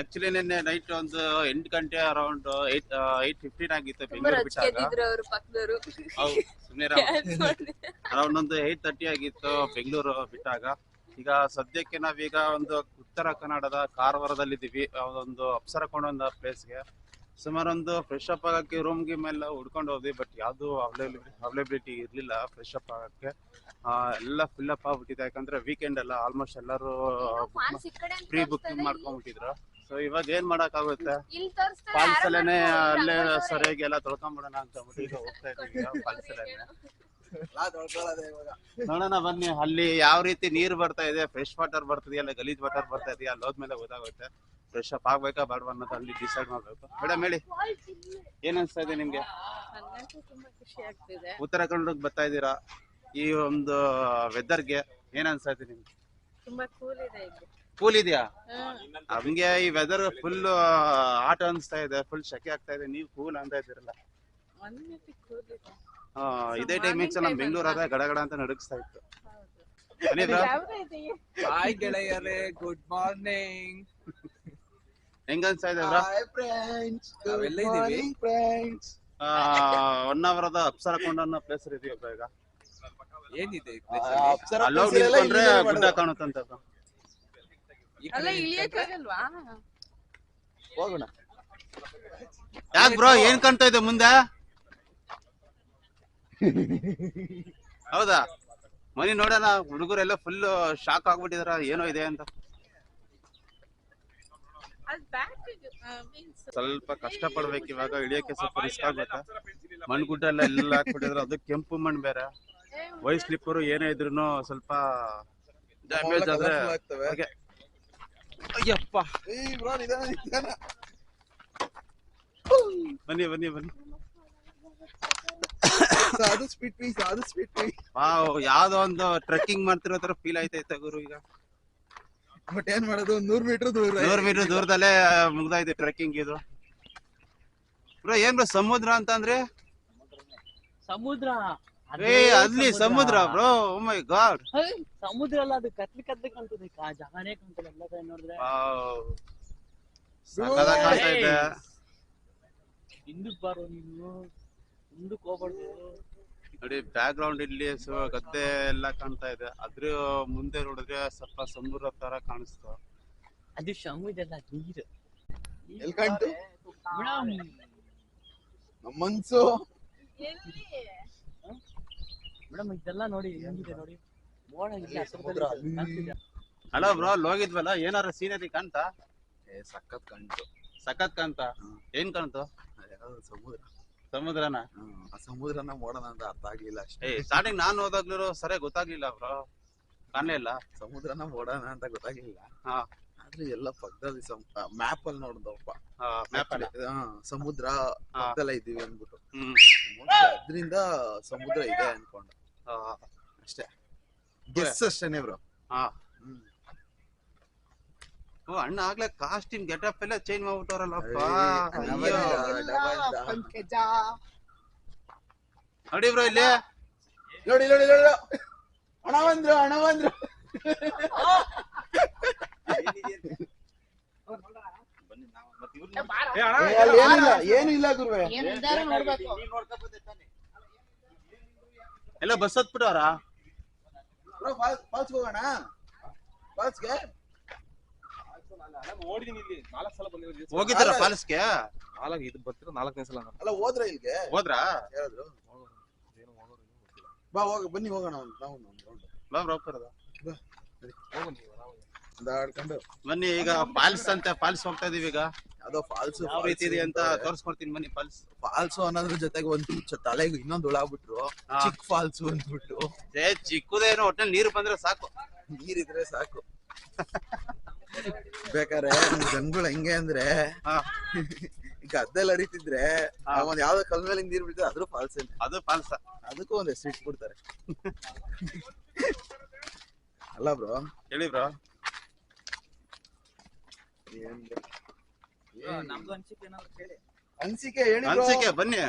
Actually ನಿನ್ನೆ night ಒಂದು ಎಂಟು ಗಂಟೆ ಅರೌಂಡ್ ಏಟ್ ಏಟ್ ಫಿಫ್ಟೀನ್ ಆಗಿತ್ತು ಬೆಂಗಳೂರು ಬಿಟ್ಟಾಗ. ಸುಮ್ಮನೆ ಅರೌಂಡ್ ಒಂದು ಏಟ್ ತರ್ಟಿ ಆಗಿತ್ತು ಬೆಂಗಳೂರು ಬಿಟ್ಟಾಗ. ಈಗ ಸದ್ಯಕ್ಕೆ ನಾವೀಗ ಒಂದು ಉತ್ತರ ಕನ್ನಡದ ಕಾರವಾರದಲ್ಲಿದ್ದೀವಿ. ಒಂದು ಅಪ್ಸರ ಒಂದು ಪ್ಲೇಸ್ಗೆ ಸುಮಾರು ಒಂದು ಫ್ರೆಶ್ ಅಪ್ ಆಗಕ್ಕೆ ರೂಮ್ ಗೀಮ್ ಎಲ್ಲ ಹುಡ್ಕೊಂಡು ಹೋದ್ವಿ ಬಟ್ ಯಾವುದು ಅವೈಲೇಬಿಲಿಟಿ ಅವೈಲೇಬಿಲಿಟಿ ಇರಲಿಲ್ಲ ಫ್ರೆಶ್ ಅಪ್ ಆಗಕ್ಕೆ. ಆ, ಎಲ್ಲ ಫಿಲ್ ಅಪ್ ಆಗ್ಬಿಟ್ಟಿದೆ ಯಾಕಂದ್ರೆ ವೀಕೆಂಡ್ ಎಲ್ಲ ಆಲ್ಮೋಸ್ಟ್ ಎಲ್ಲರೂ ಪ್ರೀ ಬುಕಿಂಗ್ ಮಾಡ್ಕೊಂಡ್ಬಿಟ್ಟಿದ್ರು. ಸೊ ಇವಾಗ ಏನ್ ಮಾಡಕ್ ಆಗುತ್ತೆ ಫಾಲ್ಸ್ ಅಲ್ಲೇನೆ ಅಲ್ಲೇ ಸರಿಯಾಗಿ ಎಲ್ಲ ತೊಳ್ಕೊಂಬಿಡೋಣ ಅಂತ ಅಂದ್ಬಿಟ್ಟು ಈಗ ಹೋಗ್ತಾ ಇದೀವಿ ಫಾಲ್ಸ್ ಅಲ್ಲೇನೆ. ನೋಡೋಣ ಬನ್ನಿ ಅಲ್ಲಿ ಯಾವ ರೀತಿ ನೀರ್ ಬರ್ತಾ ಇದೆ ಫ್ರೆಶ್ ವಾಟರ್ ಬರ್ತಿದೆಯಾ ಇಲ್ಲ ಗಲೀಜ್ ವಾಟರ್ ಬರ್ತಾ ಇದೆಯಾ ಅಲ್ಲಿ ಹೋದ್ಮೇಲೆ ಗೊತ್ತಾಗುತ್ತೆ. ಫ್ರೆಶ್ ಅಪ್ ಆಗ್ಬೇಕಾ ಬೇಡವಾ ಅನ್ನೋದು ಅಲ್ಲಿ ಡಿಸೈಡ್ ಮಾಡ್ಬೇಕು. ಮೇಡಮ್ ಹೇಳಿ. ಏನ್ ಅನ್ಸ್ತಾ ಇದೆ ನಿಮ್ಗೆ? ನಂಗಂತೂ ತುಂಬಾ ಖುಷಿ ಆಗ್ತಿದೆ. ಉತ್ತರ ಕನ್ನಡಕ್ಕೆ ಬರ್ತಾ ಇದ್ದೀರಾ? ಈ ಒಂದು ವೆದರ್ಗೆ ಏನ್ ಅನ್ಸ್ತಾ ಇದೆ ನಿಮ್ಗೆ? ತುಂಬಾ ಕೂಲ್ ಇದೆ ಇಲ್ಲಿ. ಕೂಲ್ ಇದೆಯಾ? ನಮ್ಗೆ ಹಂಗೆ ಈ ವೆದರ್ ಫುಲ್ ಆಟ ಅನ್ಸ್ತಾ ಇದೆ ಫುಲ್ ಶೆಕೆ ಆಗ್ತಾ ಇದೆ ನೀವು ಕೂಲ್ ಅಂತ ಇದ್ದೀರಲ್ಲ. ಒಂದ್ ರೀತಿ ಕೂಲ್ ಇದೆ ಆ, ಇದೇ ಟೈಮಿಂಗ್ಸ್ ನಮ್ ಬೆಂಗಳೂರು ಗಡ ಗಡಗಡ ಅಂತ ನಡುಗಿಸ್ತಾ ಇತ್ತು. ಹೌದು. ಬನ್ನಿ bro. ಯಾವ್ದು ಇದೆ? ಹಾಯ್ ಗೆಳೆಯರೇ ಗುಡ್ ಮಾರ್ನಿಂಗ್ ಹೆಂಗ್ ಅನ್ಸ್ತಾ ಇದೆ ಬ್ರೋ ನಾವೆಲ್ಲ ಇದೀವಿ. ಒನ್ ಅವರ್ ಅದ ಅಪ್ಸರ ಕೊಂಡ ಅನ್ನೋ ಪ್ಲೇಸ್ ಇದೀವಿ ಈಗ. ಏನಿದೆ ಈ place ಅಲ್ಲಿ? ಅಲ್ಲೋಗ್ ನಿಂತ್ಕೊಂಡ್ರೆ ಗುಡ್ಡ ಕಾಣುತ್ತಂತ ಅಲ್ಲ ಇಳಿಯಕ್ಕಾಗಲ್ವಾ? ಹೋಗೋಣ. ಯಾಕ್ ಬ್ರೋ ಏನ್ ಕಾಣ್ತಾ ಇದೆ ಮುಂದೆ? ಹೌದಾ? ಮನಿ ನೋಡೋಣ ಹುಡುಗರೆಲ್ಲ ಫುಲ್ ಶಾಕ್ ಆಗ್ಬಿಟ್ಟಿದಾರ ಏನೋ ಇದೆ ಅಂತ. ಸ್ವಲ್ಪ ಕಷ್ಟ ಪಡ್ಬೇಕು ಇವಾಗ ಇಳಿಯಕ್ಕೆ ಸ್ವಲ್ಪ ರಿಸ್ಕ್ ಆಗುತ್ತಾ. ಮಣ್ಣು ಗುಡ್ಡ ಎಲ್ಲ ಎಲ್ಲ ಹಾಕ್ಬಿಟ್ಟಿದ್ರೆ ಅದು ಕೆಂಪು ಮಣ್ಣು ಬೇರೆ. ವೈಟ್ ಸ್ಲಿಪ್ಪರು ಏನೇ ಇದ್ರು ಸ್ವಲ್ಪ ಡ್ಯಾಮೇಜ್ ಆದ್ರೆ ಹಾಗೆ ಅಯ್ಯಪ್ಪ. ಬನ್ನಿ ಬನ್ನಿ ಬನ್ನಿ. ವಾವ್ ಯಾವ್ದೋ ಒಂದು ಟ್ರೆಕ್ಕಿಂಗ್ ಮಾಡ್ತಿರೋ ತರ ಫೀಲ್ ಆಯ್ತೈತೆ ಗುರು ಈಗ. ಬಟ್ ಏನ್ ಮಾಡೋದು? ನೂರ್ ಮೀಟರ್ ದೂರ. ನೂರ್ ಮೀಟರ್ ದೂರದಲ್ಲೇ ಮುಗ್ದಾಯ್ತು ಟ್ರೆಕ್ಕಿಂಗ್ ಇದು. ಬ್ರೋ ಏನ್ ಬ್ರೋ ಸಮುದ್ರ ಅಂತ ಅಂದ್ರೆ ಸಮುದ್ರ. ಏ ಅಲ್ಲಿ ಸಮುದ್ರ. ಬ್ರೋ. ಓ ಮೈ ಗಾಡ್ ಸಮುದ್ರ ಅಲ್ಲ ಅದು ಕತ್ಲಿ ಕತ್ಲಿ ಕಾಣ್ತದೆ. ಆ ಜಾಗನೇ ಕಾಣ್ತದೆ ಎಲ್ಲ ಕಡೆ ನೋಡಿದ್ರೆ. ಸಕ್ಕತ್ತಾಗ್ ಕಾಣ್ತಾ ಇದೆ. ಹಿಂದಕ್ ಬಾರೋ ನೀನು. ಹಿಂದಕ್ ಹೋಗ್ಬಾರ್ದು. ನೋಡಿ ಬ್ಯಾಕ್ ಗ್ರೌಂಡ್ ಇಲ್ಲಿ ಸೊ ಗದ್ದೆ ಎಲ್ಲ ಕಾಣ್ತಾ ಇದೆ. ಅದ್ರ ಮುಂದೆ ನೋಡಿದ್ರೆ ಸ್ವಲ್ಪ ಸಮುದ್ರ ತರ ಕಾಣಿಸ್ತು. ಅದು ಸಮುದ್ರ ನೀರು. ಎಲ್ ಕಾಣ್ತು? ಮೇಡಮ್ ನಮ್ ಮನ್ಸು. ಎಲ್ಲಿ ಮೇಡಮ್ ಇದೆಲ್ಲ ನೋಡಿ ಹೆಂಗಿದೆ ನೋಡಿ. ಮೋಡ ಇಲ್ಲಿ ಸಮುದ್ರ. ಅಲ್ಲಿ. ಕಾಣ್ತಿದೆ. ಹಲೋ ಬ್ರೋ ಅಲ್ಲಿ ಹೋಗಿದ್ವಲ್ಲ ಏನಾರ ಸೀನರಿ ಕಾಣ್ತಾ? ಏ ಸಖತ್ ಕಾಣ್ತು. ಸಖತ್ ಕಾಣ್ತಾ? ಏನ್ ಕಾಣ್ತು? ಯಾವ್ದು ಸಮುದ್ರ. ಸಮುದ್ರನ. ಆ ಸಮುದ್ರನ ನೋಡೋಣ ಅಂತ ಅರ್ಥ ಆಗ್ಲಿಲ್ಲ ಅಷ್ಟೇ. ಏ ಸ್ಟಾರ್ಟಿಂಗ್ ನಾನು ಹೋದಾಗ್ಲೂ ಸರಿ ಗೊತ್ತಾಗ್ಲಿಲ್ಲ ಬ್ರೋ. ಕಾಣಲೇ ಇಲ್ಲ. ಸಮುದ್ರನ ಮೋಡನ ಅಂತ ಗೊತ್ತಾಗ್ಲಿಲ್ಲ. ಹಾ. ಆದ್ರೆ ಎಲ್ಲ ಪಕ್ಕದಲ್ಲಿ ಮ್ಯಾಪ್ ಅಲ್ಲಿ ನೋಡ್ದಪ್ಪ. ಮ್ಯಾಪ್ ಅಲ್ಲಿ. ಸಮುದ್ರ ಪಕ್ಕದಲ್ಲೇ ಇದೀವಿ ಅಂದ್ಬಿಟ್ಟು. ಹ್ಮ್. ಅದ್ರಿಂದ ಸಮುದ್ರ ಇದೆ ಅನ್ಕೊಂಡು. ಆ, ಅಷ್ಟೇ. ಗೆಸ್ ಅಷ್ಟೇನೆ ಬ್ರೋ. ಹಾ. ಓ ಅಣ್ಣ ಆಗ್ಲೇ ಕಾಸ್ಟ್ಯೂಮ್ ಗೆಟಪ್ ಎಲ್ಲ ಚೇಂಜ್ ಮಾಡ್ಬಿಟ್ಟವ್ರಲ್ಲಪ್ಪ ಅಯ್ಯೋ. ನೋಡಿ ಬ್ರೋ ಇಲ್ಲಿ. ನೋಡಿ ನೋಡಿ ನೋಡಿ ಹಣ ಬಂದ್ರು ಹಣ ಬಂದ್ರು. ಏನಿಲ್ಲ ಏನಿಲ್ಲ ಗುರುವೆ. ಎಲ್ಲ ಬಸ್ ಹತ್ಬಿಟ್ಟವ್ರ? ಬ್ರೋ ಫಾಲ್ಸ್ ಹೋಗೋಣ. ಫಾಲ್ಸ್ಗೆ ನೋಡಿದೀನಿ ಇಲ್ಲಿ ನಾಲ್ಕು ಸಲ ಬಂದಿರೋದು ಹೋಗಿದ್ದಾರ ಫಾಲ್ಸ್ಗೆ? ನಾಲ್ಕು ಇದು ಬರ್ತಿರೋ ನಾಲ್ಕನೇ ಸಲ ಅಲ್ಲ ಹೋದ್ರ ಇಲ್ಗೆ ಹೋದ್ರಾ? ಗೊತ್ತಿಲ್ಲ. ಬಾ ಹೋಗ ಬನ್ನಿ ಹೋಗೋಣ ಒಂದ್ ನಾವು ಒಂದ್ round. ಬಾ ಬನ್ನಿ. ಈಗ ಫಾಲ್ಸ್ ಅಂತ ಫಾಲ್ಸ್ ಹೋಗ್ತಾ ಇದೀವಿ ಈಗ. ಅದೋ ಫಾಲ್ಸ್ ಯಾವ ರೀತಿ ಇದೆ ಅಂತ ತೋರ್ಸ್ಕೊಡ್ತೀನಿ ಬನ್ನಿ ಫಾಲ್ಸ್. ಫಾಲ್ಸ್ ಅನ್ನೋದ್ರ ಜೊತೆಗೆ ಒಂದು ತಲೆಗೆ ಇನ್ನೊಂದು ಹುಳ ಬಿಟ್ರು ಚಿಕ್ ಫಾಲ್ಸ್ ಅಂದ್ಬಿಟ್ಟು. ಏ ಚಿಕ್ಕದೇನು ಒಟ್ನಲ್ಲಿ ನೀರು ಬಂದ್ರೆ ಸಾಕು. ನೀರಿದ್ರೆ ಸಾಕು. ಬೇಕಾರೆ ನಮ್ ಜನಗಳು ಹೆಂಗೆ ಅಂದ್ರೆ ಗದ್ದೆಲ್ಲ ಅರಿತಿದ್ರೆ. ಒಂದ್ ಯಾವ್ದೋ ಕಲ್ ಮೇಲೆ ನೀರ್ ಬಿಡ್ತಾರೆ ಅದ್ರ ಫಾಲ್ಸ್ ಅದು ಫಾಲ್ಸ ಅದಕ್ಕೂ ಒಂದ್ ಹೆಸರು ಇಟ್ಬಿಡ್ತಾರೆ. ಅಲ್ಲ ಬ್ರೋ. ಹೇಳಿ ಬ್ರೋ. ಅನ್ಸಿಕೆ ಏನಾದ್ರು ಕೇಳಿ. ಅನ್ಸಿಕೆ ಹೇಳಿ. ಅನ್ಸಿಕೆ ಬನ್ನಿ.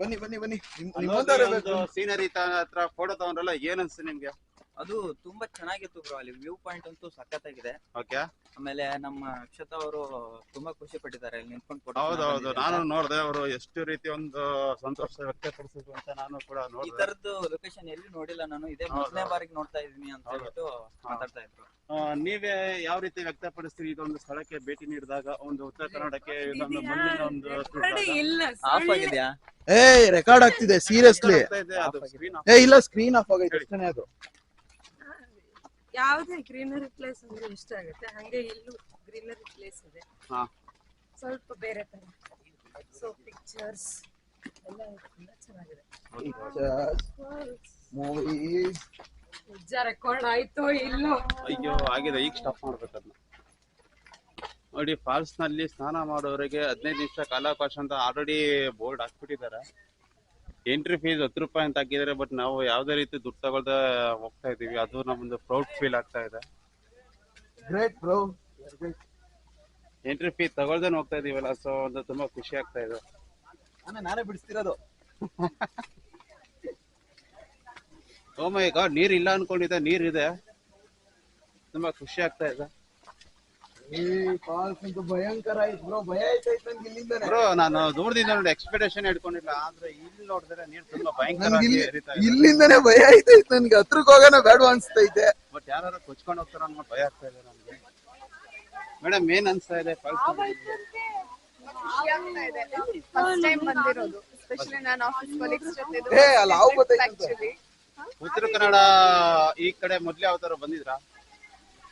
ಬನ್ನಿ ಬನ್ನಿ ಬನ್ನಿ. ಸೀನರಿ ಹತ್ರ ಫೋಟೋ ತಗೊಂಡ್ರಲ್ಲ ಏನ್ ಅನ್ಸುತ್ತೆ ನಿಮ್ಗೆ? ಅದು ತುಂಬಾ ಚೆನ್ನಾಗಿತ್ತು ಬ್ರೋ ಅಲ್ಲಿ ವ್ಯೂ ಪಾಯಿಂಟ್ ಅಂತೂ ಸಖತ್ತಾಗಿದೆ. ಓಕೆ ಆಮೇಲೆ ನಮ್ಮ ಅಕ್ಷತ ಅವರು ತುಂಬಾ ಖುಷಿ ಪಟ್ಟಿದ್ದಾರೆ. ಅಲ್ಲಿ ನಿಂತ್ಕೊಂಡು photo ಹೌದೌದು ಚೆನ್ನಾಗ್ ನಾನು ನೋಡಿದೆ ಅವರು ಎಷ್ಟು ರೀತಿ ಒಂದು ಸಂತೋಷ ವ್ಯಕ್ತಪಡಿಸಿದ್ರು ಅಂತ ನಾನು ಕೂಡ. ಈ ನೋಡಿದೆ ತರದ್ದು ಲೊಕೇಶನ್ ಎಲ್ಲಿ ನೋಡಿಲ್ಲ ನಾನು. ಇದೇ ಹೌದು. ಮೊದಲನೇ ಬಾರಿಗೆ ನೋಡ್ತಾ ಇದೀನಿ ಅಂತ ಹೌದು. ಹೇಳ್ಬಿಟ್ಟು ಮಾತಾಡ್ತಾ ಇದ್ರು. ಆ, ನೀವೇ ಯಾವ ರೀತಿ ವ್ಯಕ್ತಪಡಿಸ್ತೀರಿ ಇದೊಂದು ಸ್ಥಳಕ್ಕೆ ಭೇಟಿ ನೀಡಿದಾಗ? ಒಂದು ಉತ್ತರ ಕನ್ನಡಕ್ಕೆ ಇದೊಂದು ಮುಂದಿನ ಒಂದು ಕಡೆ ಇಲ್ಲ ಆಫ್ ಸುಳ್ಳು. ಆಗಿದ್ಯಾ? ಏ ರೆಕಾರ್ಡ್ ಆಗ್ತಿದೆ ಸೀರಿಯಸ್ಲಿ ಆಗ್ತಾ ಇದೆ, ಅದು screen off. ಏ ಇಲ್ಲ ಸ್ಕ್ರೀನ್ ಆಫ್ ಆಗೈತೆ ಅಷ್ಟೇ ಅದು. ಯಾವ್ದೇ ಗ್ರೀನರಿ ಪ್ಲೇಸ್ ಅಂದ್ರೆ ಇಷ್ಟ ಆಗುತ್ತೆ. ಹಂಗೆ ಇಲ್ಲೂ ಗ್ರೀನರಿ ಪ್ಲೇಸ್ ಇದೆ. ಹಾ. ಸ್ವಲ್ಪ ಬೇರೆ ತರ ಸೊ ಪಿಕ್ಚರ್ಸ್ ಎಲ್ಲ ತುಂಬಾ ಚೆನ್ನಾಗಿದೆ. ಮೂವಿ ನಿಜ ರೆಕಾರ್ಡ್ ಆಯ್ತೋ ಇಲ್ಲೋ? ಅಯ್ಯೋ ಆಗಿದೆ. ಈಗ ಸ್ಟಾಪ್ ಮಾಡ್ಬೇಕು ಅದನ್ನ. ನೋಡಿ ಫಾಲ್ಸ್ನಲ್ಲಿ ಸ್ನಾನ ಮಾಡೋರಿಗೆ ಹದಿನೈದು ನಿಮಿಷ ಕಾಲಾವಕಾಶ ಅಂತ ಆಲ್ರೆಡಿ ಬೋರ್ಡ್ ಹಾಕ್ಬಿಟ್ಟಿದ್ದಾರೆ. ಎಂಟ್ರಿ ಫೀಸ್ ಹತ್ತು ರೂಪಾಯಿ ಅಂತ ಹಾಕಿದ್ದಾರೆ ಬಟ್ ನಾವು ಯಾವುದೇ ರೀತಿ ದುಡ್ಡು ತಗೊಳ್ದ ಹೋಗ್ತಾ ಇದೀವಿ ಅದು ನಮ್ದು ಪ್ರೌಡ್ ಫೀಲ್ ಆಗ್ತಾ ಇದೆ. ಗ್ರೇಟ್ ಬ್ರೋ ಎಂಟ್ರಿ ಫೀ ತಗೊಳ್ದೇನೆ ಹೋಗ್ತಾ ಇದೀವಲ್ಲ ಸೊ ಒಂದು ತುಂಬಾ ಖುಷಿ ಆಗ್ತಾ ಇದೆ. ನಾನೇ ನಾನೇ ಬಿಡಿಸ್ತಿರೋದು. ಓ ಮೈ ಗಾಡ್ ನೀರ್ ಇಲ್ಲ ಅನ್ಕೊಂಡಿದ್ದೆ ನೀರ್ ಇದೆ. ತುಂಬಾ ಖುಷಿ ಆಗ್ತಾ ಇದೆ. ಈ ಕಾಲ್ಸ್ ಅಂತೂ ಭಯಂಕರ ಬ್ರೋ ಭಯ ಆಯ್ತಾಯ್ತು ನನ್ಗೆ ಇಲ್ಲಿಂದಾನೆ. ಬ್ರೋ ನಾನು ದೂರದಿಂದ ನೋಡಿ ಎಕ್ಸ್ಪೆಕ್ಟೇಷನ್ ಇಟ್ಕೊಂಡಿಲ್ಲ ಆದ್ರೆ ಇಲ್ಲಿ ನೋಡಿದ್ರೆ ನೀರ್ ತುಂಬಾ ನನ್ಗೆ ಭಯಂಕರ ಇಲ್ಲಿ ಹರಿತಾ ಇದೆ. ಇಲ್ಲಿಂದಾನೆ ಭಯ ಆಯ್ತಾಯ್ತು ನನ್ಗೆ ಹತ್ರಕ್ಕೆ ಹೋಗೋಣ ಬೇಡ ಅನ್ಸ್ತೈತೆ. ಬಟ್ ಯಾರು ಕೊಚ್ಕೊಂಡು ಹೋಗ್ತಾರ ಅನ್ನೋ ಭಯ ಆಗ್ತಾ ಇದೆ ನನ್ಗೆ. ಮೇಡಮ್ ಏನ್ ಅನ್ಸ್ತಾ ಇದೆ? ಫಾಲ್ಸ್ ಖುಷಿ ಆಗ್ತಾ ಫಸ್ಟ್ ಟೈಮ್ ಬಂದಿರೋದು. ಸ್ಪೆಷಲಿ ನಾನು ಆಫೀಸ್ ಕೊಲೀಗ್ಸ್ ಜೊತೆ ಏ, ಅಲ್ಲಿ ಹಾವು ಗೊತ್ತಾಯ್ತು ಅಂತ. ಆಕ್ಚುಲಿ ಉತ್ತರ ಕನ್ನಡ ಈ ಕಡೆ ಮೊದ್ಲು ಯಾವ್ದಾರ ಬಂದಿದ್ರಾ?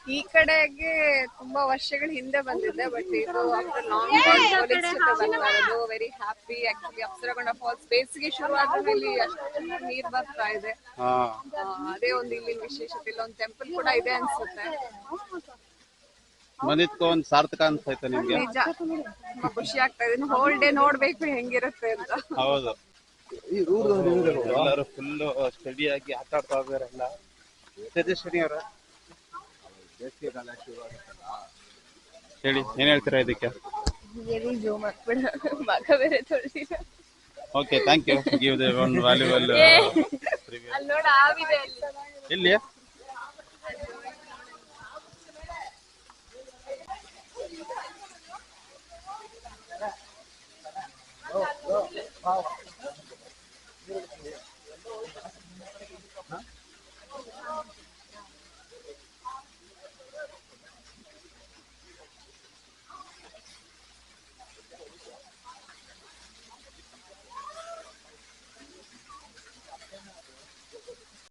ಈ ಕಡೆಗೆ ತುಂಬಾ ವರ್ಷಗಳ ಹಿಂದೆ ಬಂದಿದ್ದೆ ಬಟ್ ಇದು after long very happy actually Apsarakonda falls ಬೇಸಿಗೆ ಶುರು ಆದ್ಮೇಲೆ ಇಲ್ಲಿ ಅಷ್ಟೊಂದು ನೀರ್ ಬರ್ತಾ ಇದೆ. ಆ, ಅದೇ ಒಂದು ಇಲ್ಲಿನ ವಿಶೇಷತೆ. ಇಲ್ಲೊಂದು ಟೆಂಪಲ್ ಕೂಡ ಇದೆ ಅನ್ಸುತ್ತೆ. ಮನಿತ್ ಒಂದ್ ಸಾರ್ಥಕ ಅನ್ಸೈತೆ ನಿಮ್ಗೆ? ನಿಜ. ತುಂಬಾ ಖುಷಿ ಆಗ್ತಾ ಇದೆ. ಹೋಲ್ ಡೇ ನೋಡ್ಬೇಕು ಹೆಂಗಿರುತ್ತೆ ಅಂತ. ಹೌದು. ಎಲ್ಲರೂ ಫುಲ್ ಸ್ಟಡಿ ಆಗಿ ಆಟ ಆಡ್ತಾ ಇದಾರೆ ಎಲ್ಲ. ತೇಜಸ್ವಿನಿ ಅವರ ಹೇಳಿ ಏನ್ ಹೇಳ್ತೀರಾ ಇದಕ್ಕೆ? ಎಲ್ಲಿ ಜೂಮ್ ಹಾಕ್ಬಿಡ. ಮಗ ಬೇರೆ okay thank you give the one valuable ಅಲ್ಲಿ ನೋಡ ಆವಿದೆ ಅಲ್ಲಿ. ಎಲ್ಲಿ?